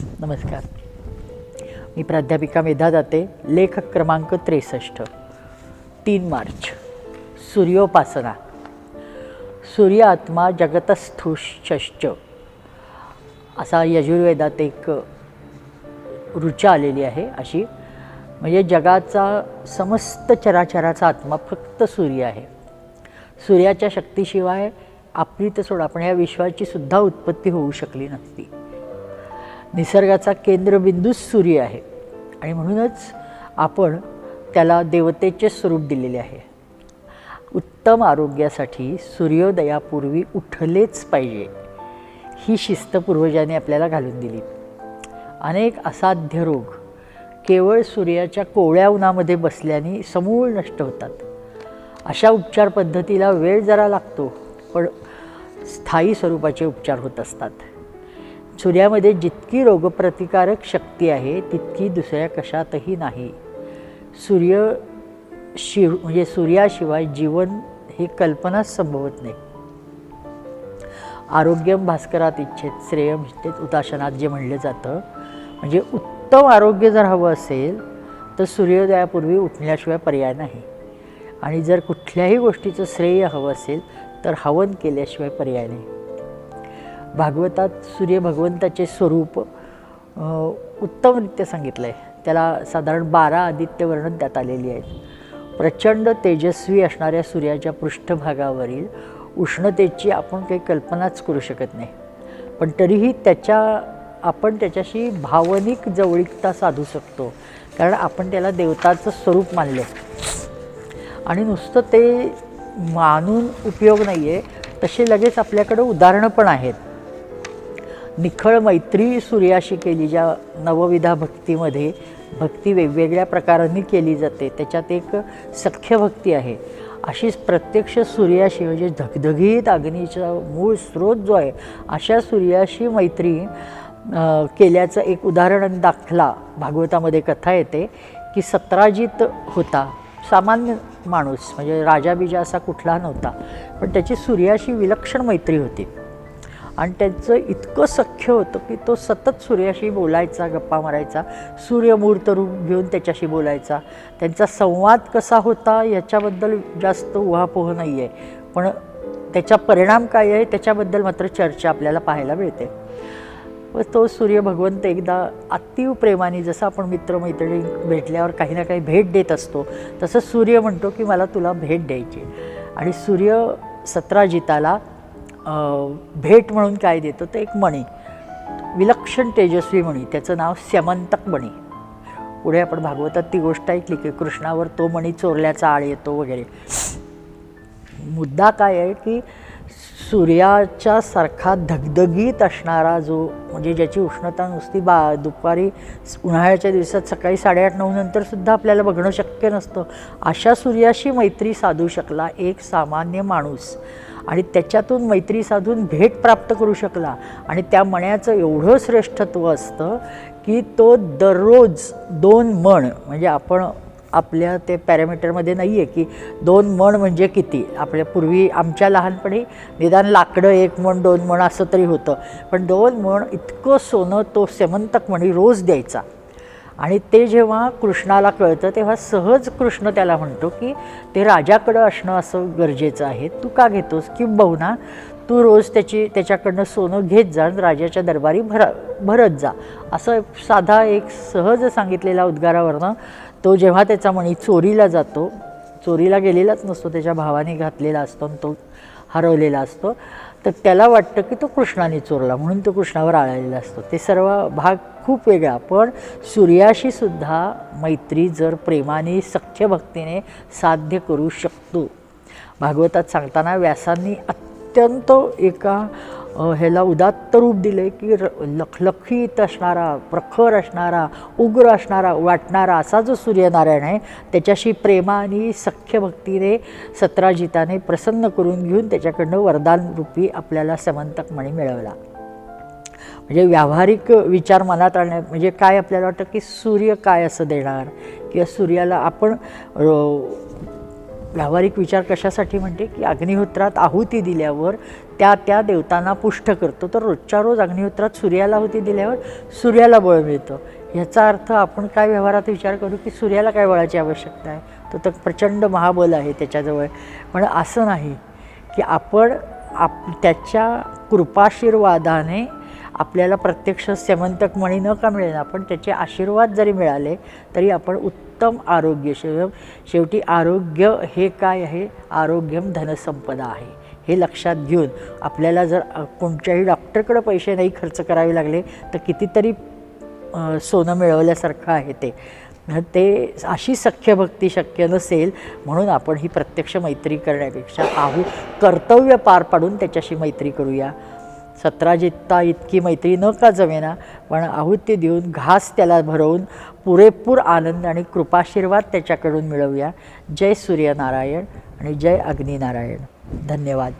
नमस्कार. मी प्राध्यापिका मेधा जाते लेख क्रमांक त्रेसष्ट. तीन मार्च. सूर्योपासना. सूर्य आत्मा जगतस्थुश्च असा यजुर्वेदात एक रुचा आलेली आहे अशी. म्हणजे जगाचा समस्त चराचराचा आत्मा फक्त सूर्य आहे. सूर्याच्या शक्तीशिवाय आपली तर सोड आपण या विश्वाची सुद्धा उत्पत्ती होऊ शकली नसती. निसर्गाचा केंद्रबिंदूच सूर्य आहे. आणि म्हणूनच आपण त्याला देवतेचे स्वरूप दिलेले आहे. उत्तम आरोग्यासाठी सूर्योदयापूर्वी उठलेच पाहिजे. ही शिस्त पूर्वजांनी आपल्याला घालून दिली. अनेक असाध्य रोग केवळ सूर्याच्या कोवळ्या उन्हामध्ये बसल्याने समूळ नष्ट होतात. अशा उपचार पद्धतीला वेळ जरा लागतो पण स्थायी स्वरूपाचे उपचार होत असतात. सूर्यामध्ये जितकी रोगप्रतिकारक शक्ती आहे तितकी दुसऱ्या कशातही नाही. सूर्य शिव म्हणजे सूर्याशिवाय जीवन ही कल्पनाच संभवत नाही. आरोग्यम भास्करात इच्छेत श्रेयम इच्छेत उदासनात जे म्हणलं जातं म्हणजे उत्तम आरोग्य जर हवं असेल तर सूर्योदयापूर्वी उठण्याशिवाय पर्याय नाही. आणि जर कुठल्याही गोष्टीचं श्रेय हवं असेल तर हवन केल्याशिवाय पर्याय नाही. भागवतात सूर्य भगवंताचे स्वरूप उत्तमरित्या सांगितलं आहे त्याला साधारण बारा आदित्य वर्णन त्यात आलेली आहेत. प्रचंड तेजस्वी असणाऱ्या सूर्याच्या पृष्ठभागावरील उष्णतेची आपण काही कल्पनाच करू शकत नाही. पण तरीही त्याच्या आपण त्याच्याशी भावनिक जवळीकता साधू शकतो. कारण आपण त्याला देवताचं स्वरूप मानलं आणि नुसतं ते मानून उपयोग नाही आहे तसे लगेच आपल्याकडं उदाहरणं पण आहेत. निखळ मैत्री सूर्याशी केली ज्या नवविधा भक्तीमध्ये भक्ती वेगवेगळ्या प्रकारांनी केली जाते. त्याच्यात एक सख्य भक्ती आहे. अशीच प्रत्यक्ष सूर्याशी म्हणजे धगधगीत अग्नीचा मूळ स्रोत जो आहे अशा सूर्याशी मैत्री केल्याचं एक उदाहरण दाखला भागवतामध्ये कथा येते की सत्राजित होता. सामान्य माणूस म्हणजे राजाबीजा असा कुठला नव्हता. पण त्याची सूर्याशी विलक्षण मैत्री होती. आणि त्यांचं इतकं सख्य होतं की तो सतत सूर्याशी बोलायचा गप्पा मारायचा सूर्यमूर्त रूप घेऊन त्याच्याशी बोलायचा. त्यांचा संवाद कसा होता याच्याबद्दल जास्त उहापोह नाही आहे पण त्याचा परिणाम काय आहे त्याच्याबद्दल मात्र चर्चा आपल्याला पाहायला मिळते. व तो सूर्य भगवंत एकदा अतिव प्रेमाने जसं आपण मित्रमैत्रिणी भेटल्यावर काही ना काही भेट देत असतो तसं सूर्य म्हणतो की मला तुला भेट द्यायची आणि सूर्य सत्राजिताला भेट म्हणून काय देतो तर एक मणी. विलक्षण तेजस्वी मणी. त्याचं नाव स्यमंतक मणी. पुढे आपण भागवतात ती गोष्ट ऐकली की कृष्णावर तो मणी चोरल्याचा आळ येतो वगैरे. मुद्दा काय आहे की सूर्याच्या सारखा धगधगीत असणारा जो म्हणजे ज्याची उष्णता नुसती बा दुपारी उन्हाळ्याच्या दिवसात सकाळी साडेआठ नऊ नंतर सुद्धा आपल्याला बघणं शक्य नसतं. अशा सूर्याशी मैत्री साधू शकला एक सामान्य माणूस. आणि त्याच्यातून मैत्री साधून भेट प्राप्त करू शकला. आणि त्या मण्याचं एवढं श्रेष्ठत्व असतं की तो दररोज दोन मण म्हणजे आपण आपल्या ते पॅरामीटरमध्ये नाही आहे की दोन मण म्हणजे किती? आपल्या पूर्वी आमच्या लहानपणी निदान लाकडं एक मण दोन मण असं तरी होतं. पण दोन मण इतकं सोनं तो सेमंतक म्हणी रोज द्यायचा. आणि ते जेव्हा कृष्णाला कळतं तेव्हा सहज कृष्ण त्याला म्हणतो की ते राजाकडं असणं असं गरजेचं आहे. तू का घेतोस? की बहुना तू रोज त्याची त्याच्याकडनं सोनं घेत जा राजाच्या दरबारी भरा भरत जा. असं साधा एक सहज सांगितलेल्या उद्गारावरनं तो जेव्हा त्याचा मणी चोरीला जातो चोरीला गेलेलाच नसतो त्याच्या भावाने घातलेला असतो आणि तो हरवलेला असतो तर त्याला वाटतं की तो कृष्णाने चोरला म्हणून तो कृष्णावर आळलेला असतो. ते सर्व भाग खूप वेगळा पण सूर्याशी सुद्धा मैत्री जर प्रेमाने सख्य भक्तीने साध्य करू शकतो. भागवतात सांगताना व्यासांनी अत्यंत एका ह्याला उदात्त रूप दिले की र लखलखीत असणारा प्रखर असणारा उग्र असणारा वाटणारा असा जो सूर्यनारायण आहे त्याच्याशी प्रेमाने सख्य भक्तीने सत्राजिताने प्रसन्न करून घेऊन त्याच्याकडनं वरदान रूपी आपल्याला समंतक मणी मिळवला. म्हणजे व्यावहारिक विचार मनात आणण्या म्हणजे काय आपल्याला वाटतं की सूर्य काय असं देणार? किंवा सूर्याला आपण व्यावहारिक विचार कशासाठी म्हणते की अग्निहोत्रात आहुती दिल्यावर त्या त्या देवतांना पुष्ट करतो. तर रोजच्या रोज अग्निहोत्रात सूर्याला आहुती दिल्यावर सूर्याला बळ मिळतं. ह्याचा अर्थ आपण काय व्यवहारात विचार करू की सूर्याला काय बळाची आवश्यकता आहे? तो तर प्रचंड महाबल आहे त्याच्याजवळ. पण असं नाही की आपण आप त्याच्या कृपाशीर्वादाने आपल्याला प्रत्यक्ष सेमंतक मणी न का मिळेना पण त्याचे आशीर्वाद जरी मिळाले तरी आपण उत्तम आरोग्य शेव शेवटी आरोग्य हे काय आहे? आरोग्यम धनसंपदा आहे. हे लक्षात घेऊन आपल्याला जर कोणत्याही डॉक्टरकडं पैसे नाही खर्च करावे लागले तर कितीतरी सोनं मिळवल्यासारखं आहे ते. ते अशी सख्यभक्ती शक्य नसेल म्हणून आपण ही प्रत्यक्ष मैत्री करण्यापेक्षा आहू कर्तव्य पार पाडून त्याच्याशी मैत्री करूया. सत्राजित्ता इतकी मैत्री न का जमेना पण आहुती देऊन घास त्याला भरवून पुरेपूर आनंद आणि कृपाशीर्वाद त्याच्याकडून मिळवूया. जय सूर्यनारायण आणि जय अग्निनारायण. धन्यवाद.